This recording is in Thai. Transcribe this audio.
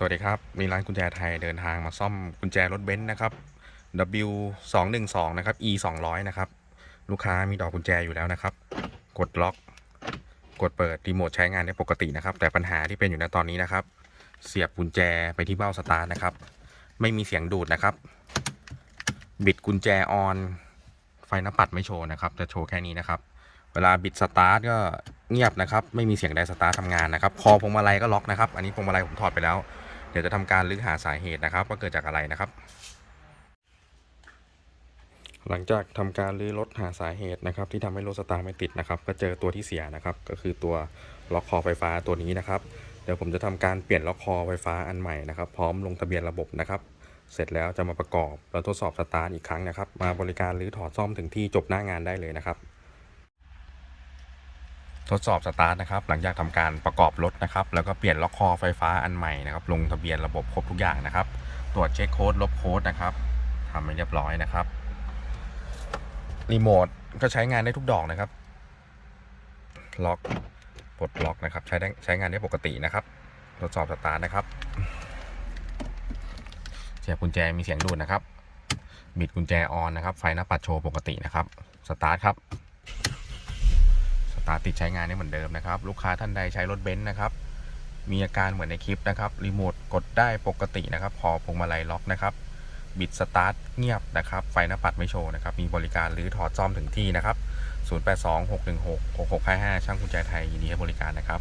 สวัสดีครับ มีร้านกุญแจไทยเดินทางมาซ่อมกุญแจรถเบนซ์นะครับ W 2 1 2นะครับ E 2 0 0นะครับ ลูกค้ามีดอกกุญแจอยู่แล้วนะครับ กดล็อก กดเปิดรีโมทใช้งานได้ปกตินะครับ แต่ปัญหาที่เป็นอยู่ในตอนนี้นะครับ เสียบกุญแจไปที่เบ้าสตาร์ทนะครับ ไม่มีเสียงดูดนะครับ บิดกุญแจออน ไฟหน้าปัดไม่โชว์นะครับ จะโชว์แค่นี้นะครับ เวลาบิดสตาร์ทก็เงียบนะครับ ไม่มีเสียงใดสตาร์ททำงานนะครับ คอพวงมาลัยก็ล็อกนะครับ อันนี้พวงมาลัยผมถอดไปแล้ว เดี๋ยวจะทำการลึกหาสาเหตุนะครับ ว่าเกิดจากอะไรนะครับ หลังจากทำการรื้อรถหาสาเหตุนะครับ ที่ทำให้รถสตาร์ทไม่ติดนะครับ ก็เจอตัวที่เสียนะครับ ก็คือตัวล็อกคอไฟฟ้าตัวนี้นะครับ เดี๋ยวผมจะทำการเปลี่ยนล็อกคอไฟฟ้าอันใหม่นะครับ พร้อมลงทะเบียนระบบนะครับเสร็จแล้วจะมาประกอบแล้วทดสอบสตาร์ทอีกครั้งนะครับ มาบริการรื้อถอดซ่อมถึงที่จบหน้างานได้เลยนะครับ ทดสอบสตาร์ทนะครับหลังจากทำการประกอบรถนะครับแล้วก็เปลี่ยนล็อกคอไฟฟ้าอันใหม่นะครับลงทะเบียนระบบครบทุกอย่างนะครับ ตรวจเช็คโค้ดลบโค้ดนะครับทำให้เรียบร้อยนะครับรีโมทก็ใช้งานได้ทุกดอกนะครับล็อกปลดล็อกนะครับใช้ได้ใช้งานได้ปกตินะครับทดสอบสตาร์ทนะครับเสียบกุญแจมีเสียงดูดนะครับ บิดกุญแจออนนะครับ ไฟหน้าปัดโชว์ปกตินะครับ สตาร์ทครับ ตาร์ติดใช้งานได้เหมือนเดิมนะครับ ลูกค้าท่านใดใช้รถเบนซ์นะครับ มีอาการเหมือนในคลิปนะครับ รีโมทกดได้ปกตินะครับ พอพวงมาลัยล็อกนะครับ บิดสตาร์ทเงียบนะครับ ไฟหน้าปัดไม่โชว์นะครับ มีบริการหรือถอดซ่อมถึงที่นะครับ 0826166655 ช่างกุญแจไทยยินดีให้บริการนะครับ